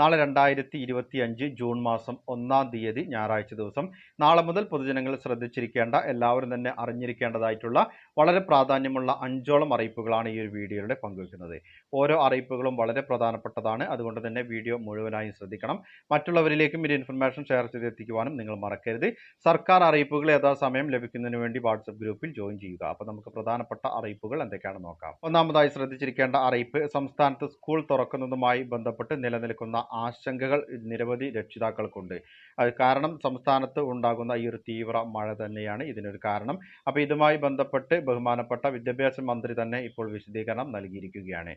നാളെ രണ്ടായിരത്തി ഇരുപത്തി അഞ്ച് ജൂൺ മാസം ഒന്നാം തീയതി ഞായറാഴ്ച ദിവസം. നാളെ മുതൽ പൊതുജനങ്ങൾ ശ്രദ്ധിച്ചിരിക്കേണ്ട എല്ലാവരും തന്നെ അറിഞ്ഞിരിക്കേണ്ടതായിട്ടുള്ള വളരെ പ്രാധാന്യമുള്ള അഞ്ചോളം അറിയിപ്പുകളാണ് ഈ ഒരു വീഡിയോയിലൂടെ പങ്കുവയ്ക്കുന്നത് ഓരോ അറിയിപ്പുകളും വളരെ പ്രധാനപ്പെട്ടതാണ്. അതുകൊണ്ട് തന്നെ വീഡിയോ മുഴുവനായും ശ്രദ്ധിക്കണം. മറ്റുള്ളവരിലേക്കും ഈ ഇൻഫർമേഷൻ ഷെയർ ചെയ്തെത്തിക്കുവാനും നിങ്ങൾ മറക്കരുത്. സർക്കാർ അറിയിപ്പുകൾ യഥാസമയം ലഭിക്കുന്നതിന് വേണ്ടി വാട്സപ്പ് ഗ്രൂപ്പിൽ ജോയിൻ ചെയ്യുക. അപ്പോൾ നമുക്ക് പ്രധാനപ്പെട്ട അറിയിപ്പുകൾ എന്തൊക്കെയാണെന്ന് നോക്കാം. ഒന്നാമതായി ശ്രദ്ധിച്ചിരിക്കേണ്ട അറിയിപ്പ് സംസ്ഥാനത്ത് സ്കൂൾ തുറക്കുന്നതുമായി ബന്ധപ്പെട്ട് നിലനിൽക്കുന്ന ആശങ്കകൾ നിരവധി രക്ഷിതാക്കൾക്കുണ്ട്. അത് കാരണം സംസ്ഥാനത്ത് ഉണ്ടാകുന്ന ഈ ഒരു തീവ്ര മഴ തന്നെയാണ് ഇതിനൊരു കാരണം. അപ്പോൾ ഇതുമായി ബന്ധപ്പെട്ട് ബഹുമാനപ്പെട്ട വിദ്യാഭ്യാസ മന്ത്രി തന്നെ ഇപ്പോൾ വിശദീകരണം നൽകിയിരിക്കുകയാണ്.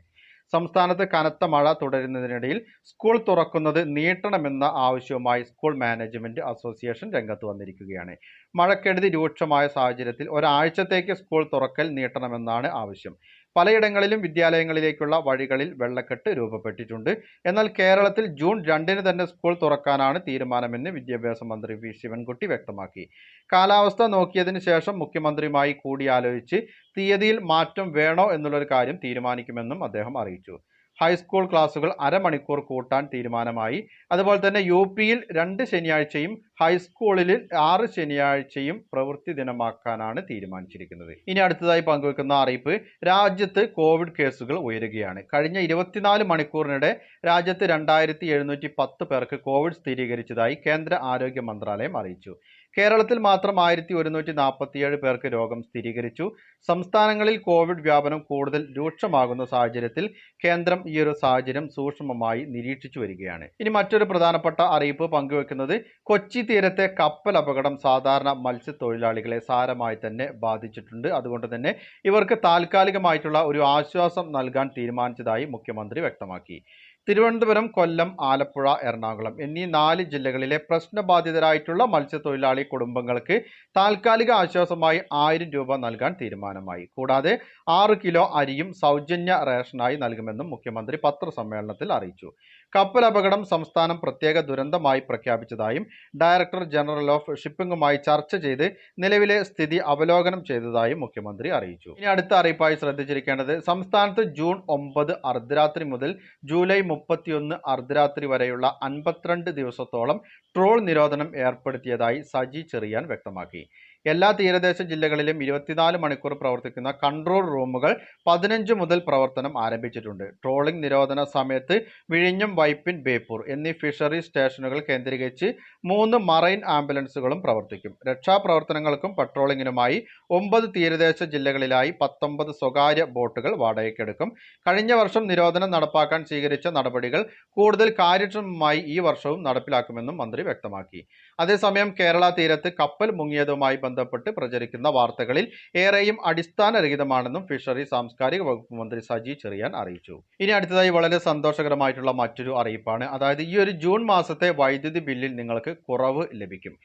സംസ്ഥാനത്ത് കനത്ത മഴ തുടരുന്നതിനിടയിൽ സ്കൂൾ തുറക്കുന്നത് നീട്ടണമെന്ന ആവശ്യവുമായി സ്കൂൾ മാനേജ്മെന്റ് അസോസിയേഷൻ രംഗത്ത് വന്നിരിക്കുകയാണ്. മഴക്കെടുതി രൂക്ഷമായ സാഹചര്യത്തിൽ ഒരാഴ്ചത്തേക്ക് സ്കൂൾ തുറക്കൽ നീട്ടണമെന്നാണ് ആവശ്യം. പലയിടങ്ങളിലും വിദ്യാലയങ്ങളിലേക്കുള്ള വഴികളിൽ വെള്ളക്കെട്ട് രൂപപ്പെട്ടിട്ടുണ്ട്. എന്നാൽ കേരളത്തിൽ ജൂൺ രണ്ടിന് തന്നെ സ്കൂൾ തുറക്കാനാണ് തീരുമാനമെന്ന് വിദ്യാഭ്യാസ മന്ത്രി വി. ശിവൻകുട്ടി വ്യക്തമാക്കി. കാലാവസ്ഥ നോക്കിയതിന് ശേഷം മുഖ്യമന്ത്രിയുമായി കൂടിയാലോചിച്ച് തീയതിയിൽ മാറ്റം വേണോ എന്നുള്ളൊരു കാര്യം തീരുമാനിക്കുമെന്നും അദ്ദേഹം അറിയിച്ചു. ഹൈസ്കൂൾ ക്ലാസുകൾ അരമണിക്കൂർ കൂട്ടാൻ തീരുമാനമായി. അതുപോലെ തന്നെ യു പിയിൽ രണ്ട് ശനിയാഴ്ചയും ഹൈസ്കൂളിൽ ആറ് ശനിയാഴ്ചയും പ്രവൃത്തി ദിനമാക്കാനാണ് തീരുമാനിച്ചിരിക്കുന്നത്. ഇനി അടുത്തതായി പങ്കുവെക്കുന്ന അറിയിപ്പ് രാജ്യത്ത് കോവിഡ് കേസുകൾ ഉയരുകയാണ്. കഴിഞ്ഞ ഇരുപത്തിനാല് മണിക്കൂറിനിടെ രാജ്യത്ത് രണ്ടായിരത്തി പേർക്ക് കോവിഡ് സ്ഥിരീകരിച്ചതായി കേന്ദ്ര ആരോഗ്യ മന്ത്രാലയം അറിയിച്ചു. കേരളത്തിൽ മാത്രം ആയിരത്തി ഒരുന്നൂറ്റി നാൽപ്പത്തിയേഴ് പേർക്ക് രോഗം സ്ഥിരീകരിച്ചു. സംസ്ഥാനങ്ങളിൽ കോവിഡ് വ്യാപനം കൂടുതൽ രൂക്ഷമാകുന്ന സാഹചര്യത്തിൽ കേന്ദ്രം ഈ ഒരു സാഹചര്യം സൂക്ഷ്മമായി നിരീക്ഷിച്ചു വരികയാണ്. ഇനി മറ്റൊരു പ്രധാനപ്പെട്ട അറിയിപ്പ് പങ്കുവെക്കുന്നത് കൊച്ചി തീരത്തെ കപ്പൽ അപകടം സാധാരണ മത്സ്യത്തൊഴിലാളികളെ സാരമായി തന്നെ ബാധിച്ചിട്ടുണ്ട്. അതുകൊണ്ട് തന്നെ ഇവർക്ക് താൽക്കാലികമായിട്ടുള്ള ഒരു ആശ്വാസം നൽകാൻ തീരുമാനിച്ചതായി മുഖ്യമന്ത്രി വ്യക്തമാക്കി. തിരുവനന്തപുരം കൊല്ലം ആലപ്പുഴ എറണാകുളം എന്നീ നാല് ജില്ലകളിലെ പ്രശ്നബാധിതരായിട്ടുള്ള മത്സ്യത്തൊഴിലാളി കുടുംബങ്ങൾക്ക് താൽക്കാലിക ആശ്വാസമായി ആയിരം രൂപ നൽകാൻ തീരുമാനമായി. കൂടാതെ ആറ് കിലോ അരിയും സൗജന്യ റേഷനായി നൽകുമെന്നും മുഖ്യമന്ത്രി പത്രസമ്മേളനത്തിൽ അറിയിച്ചു. കപ്പൽ അപകടം സംസ്ഥാനം പ്രത്യേക ദുരന്തമായി പ്രഖ്യാപിച്ചതായും ഡയറക്ടർ ജനറൽ ഓഫ് ഷിപ്പിംഗുമായി ചർച്ച ചെയ്ത് നിലവിലെ സ്ഥിതി അവലോകനം ചെയ്തതായും മുഖ്യമന്ത്രി അറിയിച്ചു. ഇനി അടുത്ത അറിയിപ്പായി ശ്രദ്ധിച്ചിരിക്കേണ്ടത് സംസ്ഥാനത്ത് ജൂൺ ഒമ്പത് അർദ്ധരാത്രി മുതൽ ജൂലൈ മുപ്പത്തിയൊന്ന് അർദ്ധരാത്രി വരെയുള്ള അൻപത്തിരണ്ട് ദിവസത്തോളം ട്രോൾ നിരോധനം ഏർപ്പെടുത്തിയതായി സജി ചെറിയാൻ വ്യക്തമാക്കി. എല്ലാ തീരദേശ ജില്ലകളിലും ഇരുപത്തിനാല് മണിക്കൂർ പ്രവർത്തിക്കുന്ന കൺട്രോൾ റൂമുകൾ പതിനഞ്ച് മുതൽ പ്രവർത്തനം ആരംഭിച്ചിട്ടുണ്ട്. ട്രോളിംഗ് നിരോധന സമയത്ത് വിഴിഞ്ഞം വൈപ്പിൻ ബേപ്പൂർ എന്നീ ഫിഷറി സ്റ്റേഷനുകൾ കേന്ദ്രീകരിച്ച് മൂന്ന് മറൈൻ ആംബുലൻസുകളും പ്രവർത്തിക്കും. രക്ഷാപ്രവർത്തനങ്ങൾക്കും പട്രോളിങ്ങിനുമായി ഒമ്പത് തീരദേശ ജില്ലകളിലായി പത്തൊമ്പത് സ്വകാര്യ ബോട്ടുകൾ വാടകയ്ക്കെടുക്കും. കഴിഞ്ഞ വർഷം നിരോധനം നടപ്പാക്കാൻ സ്വീകരിച്ച നടപടികൾ കൂടുതൽ കാര്യക്ഷമമായി ഈ വർഷവും നടപ്പിലാക്കുമെന്നും മന്ത്രി വ്യക്തമാക്കി. അതേസമയം കേരള തീരത്ത് കപ്പൽ മുങ്ങിയതുമായി ബന്ധപ്പെട്ട് പ്രചരിക്കുന്ന വാർത്തകളിൽ ഏറെയും അടിസ്ഥാനരഹിതമാണെന്നും ഫിഷറി സാംസ്കാരിക വകുപ്പ് മന്ത്രി സജി ചെറിയാൻ അറിയിച്ചു. ഇനി അടുത്തതായി വളരെ സന്തോഷകരമായിട്ടുള്ള മറ്റൊരു അറിയിപ്പാണ്. അതായത് ഈ ഒരു ജൂൺ മാസത്തെ വൈദ്യുതി ബില്ലിൽ നിങ്ങൾക്ക് കുറവ് ലഭിക്കും.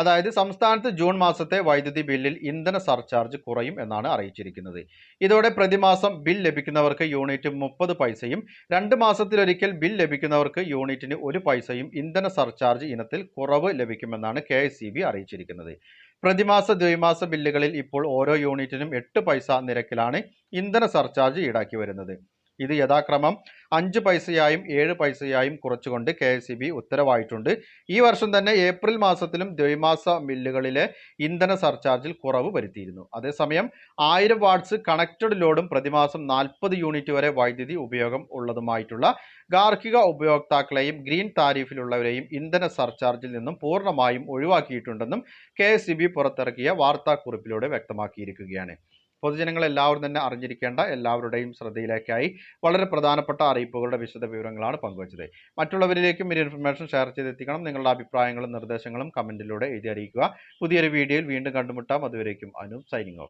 അതായത് സംസ്ഥാനത്ത് ജൂൺ മാസത്തെ വൈദ്യുതി ബില്ലിൽ ഇന്ധന സർചാർജ് കുറയും എന്നാണ് അറിയിച്ചിരിക്കുന്നത്. ഇതോടെ പ്രതിമാസം ബിൽ ലഭിക്കുന്നവർക്ക് യൂണിറ്റ് മുപ്പത് പൈസയും രണ്ട് മാസത്തിലൊരിക്കൽ ബിൽ ലഭിക്കുന്നവർക്ക് യൂണിറ്റിന് ഒരു പൈസയും ഇന്ധന സർചാർജ് ഇനത്തിൽ കുറവ് ലഭിക്കുമെന്നാണ് കെ അറിയിച്ചിരിക്കുന്നത്. പ്രതിമാസ ദ്വൈമാസ ബില്ലുകളിൽ ഇപ്പോൾ ഓരോ യൂണിറ്റിനും എട്ട് പൈസ നിരക്കിലാണ് ഇന്ധന സർചാർജ് ഈടാക്കി വരുന്നത്. ഇത് യഥാക്രമം അഞ്ച് പൈസയായും ഏഴ് പൈസയായും കുറച്ചുകൊണ്ട് കെ എസ് ഉത്തരവായിട്ടുണ്ട്. ഈ വർഷം തന്നെ ഏപ്രിൽ മാസത്തിലും ദ്വൈമാസ മില്ലുകളിലെ ഇന്ധന സർചാർജിൽ കുറവ് വരുത്തിയിരുന്നു. അതേസമയം ആയിരം വാട്സ് കണക്റ്റഡ് ലോഡും പ്രതിമാസം നാൽപ്പത് യൂണിറ്റ് വരെ വൈദ്യുതി ഉപയോഗം ഉള്ളതുമായിട്ടുള്ള ഗാർഹിക ഉപയോക്താക്കളെയും ഗ്രീൻ താരീഫിലുള്ളവരെയും ഇന്ധന സർചാർജിൽ നിന്നും പൂർണമായും ഒഴിവാക്കിയിട്ടുണ്ടെന്നും കെ പുറത്തിറക്കിയ വാർത്താക്കുറിപ്പിലൂടെ വ്യക്തമാക്കിയിരിക്കുകയാണ്. പൊതുജനങ്ങൾ എല്ലാവരും തന്നെ അറിഞ്ഞിരിക്കേണ്ട എല്ലാവരുടെയും ശ്രദ്ധയിലേക്കായി വളരെ പ്രധാനപ്പെട്ട അറിയിപ്പുകളുടെ വിശദ വിവരങ്ങളാണ് പങ്കുവച്ചത്. മറ്റുള്ളവരിലേക്കും ഈ ഇൻഫർമേഷൻ ഷെയർ ചെയ്തെത്തിക്കണം. നിങ്ങളുടെ അഭിപ്രായങ്ങളും നിർദ്ദേശങ്ങളും കമന്റിലൂടെ എഴുതി അറിയിക്കുക. പുതിയൊരു വീഡിയോയിൽ വീണ്ടും കണ്ടുമുട്ടാം. അതുവരേക്കും അനു സൈനിങ് ഓഫ്.